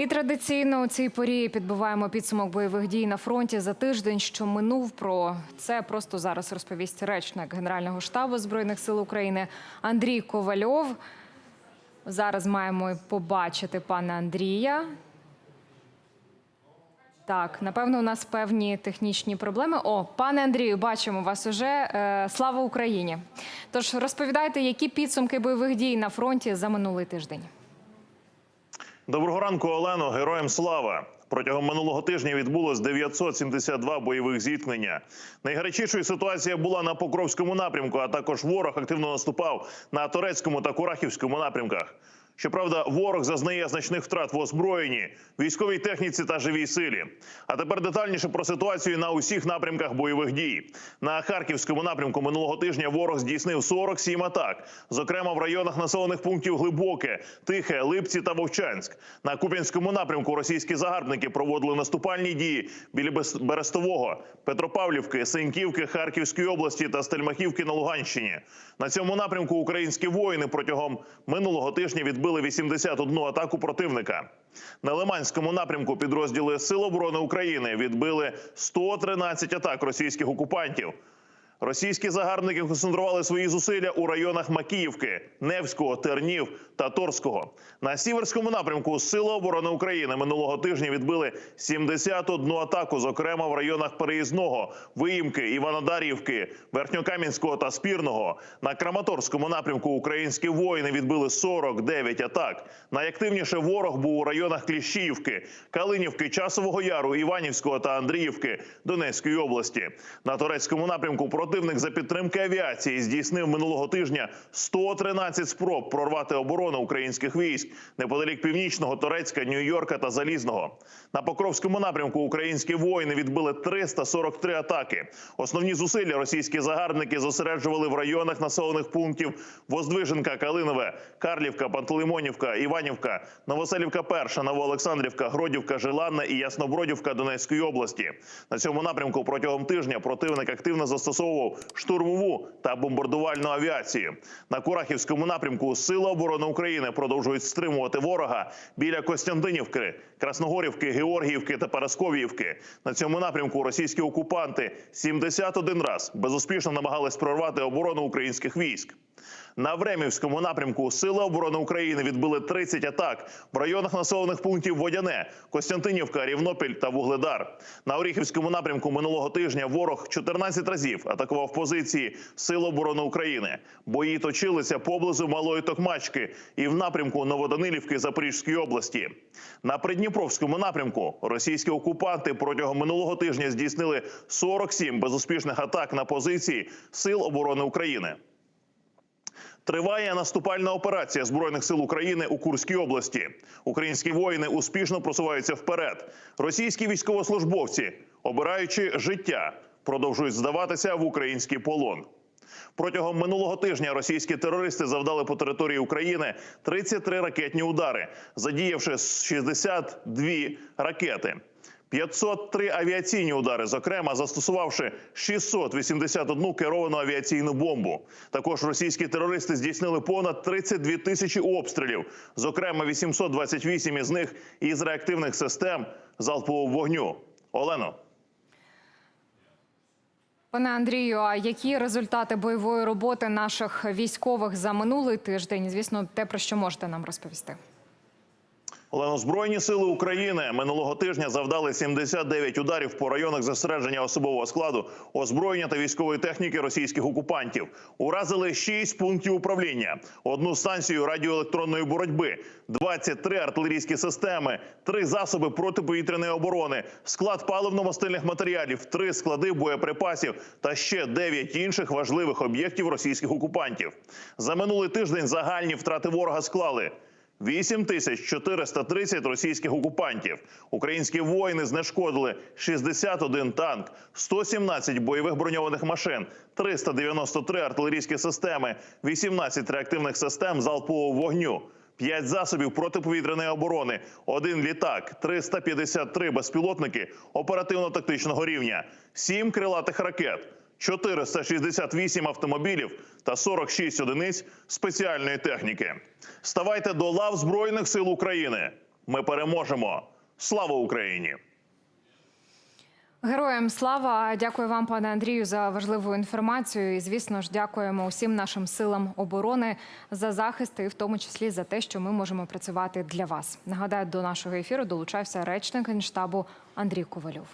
І традиційно у цій порі підбиваємо підсумок бойових дій на фронті за тиждень, що минув. Про це просто зараз розповість речник Генерального штабу збройних сил України Андрій Ковальов. Зараз маємо побачити пана Андрія. Так, напевно, у нас певні технічні проблеми. О, пане Андрію, бачимо вас уже. Е, Слава Україні! Тож розповідайте, які підсумки бойових дій на фронті за минулий тиждень. Доброго ранку, Олено. Героям слава. Протягом минулого тижня відбулось 972 бойових зіткнення. Найгарячішою ситуація була на Покровському напрямку, а також ворог активно наступав на турецькому та Курахівському напрямках. Щоправда, ворог зазнає значних втрат в озброєнні, військовій техніці та живій силі. А тепер детальніше про ситуацію на усіх напрямках бойових дій. На харківському напрямку минулого тижня ворог здійснив 47 атак, зокрема в районах населених пунктів Глибоке, Тихе, Липці та Вовчанськ. На Куп'янському напрямку російські загарбники проводили наступальні дії біля Берестового, Петропавлівки, Синьківки, Харківської області та Стельмахівки на Луганщині. На цьому напрямку українські воїни протягом минулого тижня відбили 81 атаку противника. На Лиманському напрямку підрозділи Сил оборони України відбили 113 атак російських окупантів. Російські загарбники концентрували свої зусилля у районах Макіївки, Невського, Тернів та Торського. На сіверському напрямку Сили оборони України минулого тижня відбили 71 атаку, зокрема в районах Переїзного, Виїмки, Іванодарівки, Верхньокам'янського та Спірного. На Краматорському напрямку українські воїни відбили 49 атак. Найактивніше ворог був у районах Кліщіївки, Калинівки, Часового Яру, Іванівського та Андріївки Донецької області. На турецькому напрямку противник за підтримки авіації здійснив минулого тижня 113 спроб прорвати оборону українських військ неподалік північного Торецька, Нью-Йорка та Залізного. На Покровському напрямку українські воїни відбили 343 атаки. Основні зусилля російські загарбники зосереджували в районах населених пунктів Воздвиженка, Калинове, Карлівка, Пантелеймонівка, Іванівка, Новоселівка, Перша, Новоолександрівка, Гродівка, Жиланна і Яснобродівка Донецької області. На цьому напрямку протягом тижня противник активно застосовував штурмову та бомбардувальну авіацію. На Курахівському напрямку Сили оборони України продовжують стримувати ворога біля Костянтинівки, Красногорівки, Георгіївки та Парасковіївки. На цьому напрямку російські окупанти 71 раз безуспішно намагались прорвати оборону українських військ. На Времівському напрямку Сили оборони України відбили 30 атак в районах населених пунктів Водяне, Костянтинівка, Рівнопіль та Вугледар. На Оріхівському напрямку минулого тижня ворог 14 разів атакував позиції Сил оборони України. Бої точилися поблизу Малої Токмачки і в напрямку Новоданилівки Запорізької області. На Придніпровському напрямку російські окупанти протягом минулого тижня здійснили 47 безуспішних атак на позиції Сил оборони України. Триває наступальна операція збройних сил України у Курській області. Українські воїни успішно просуваються вперед. Російські військовослужбовці, обираючи життя, продовжують здаватися в український полон. Протягом минулого тижня російські терористи завдали по території України 33 ракетні удари, задіявши 62 ракети. 503 авіаційні удари, зокрема застосувавши 681 керовану авіаційну бомбу. Також російські терористи здійснили понад 32 тисячі обстрілів, зокрема 828 із них із реактивних систем залпового вогню. Олено. Пане Андрію, а які результати бойової роботи наших військових за минулий тиждень? Звісно, те, про що можете нам розповісти. Олено, Збройні сили України минулого тижня завдали 79 ударів по районах зосередження особового складу, озброєння та військової техніки російських окупантів. Уразили 6 пунктів управління, одну станцію радіоелектронної боротьби, 23 артилерійські системи, 3 засоби протиповітряної оборони, склад паливно-мастильних матеріалів, 3 склади боєприпасів та ще 9 інших важливих об'єктів російських окупантів. За минулий тиждень загальні втрати ворога склали. 8 тисяч 430 російських окупантів. Українські воїни знешкодили 61 танк, 117 бойових броньованих машин, 393 артилерійські системи, 18 реактивних систем залпового вогню. 5 засобів протиповітряної оборони, один літак, 353 безпілотники оперативно-тактичного рівня, 7 крилатих ракет, 468 автомобілів та 46 одиниць спеціальної техніки. Ставайте до лав Збройних сил України. Ми переможемо. Слава Україні! Героям слава! Дякую вам, пане Андрію, за важливу інформацію. І звісно ж, дякуємо усім нашим силам оборони за захист, і в тому числі за те, що ми можемо працювати для вас. Нагадаю, до нашого ефіру долучався речник генштабу Андрій Ковальов.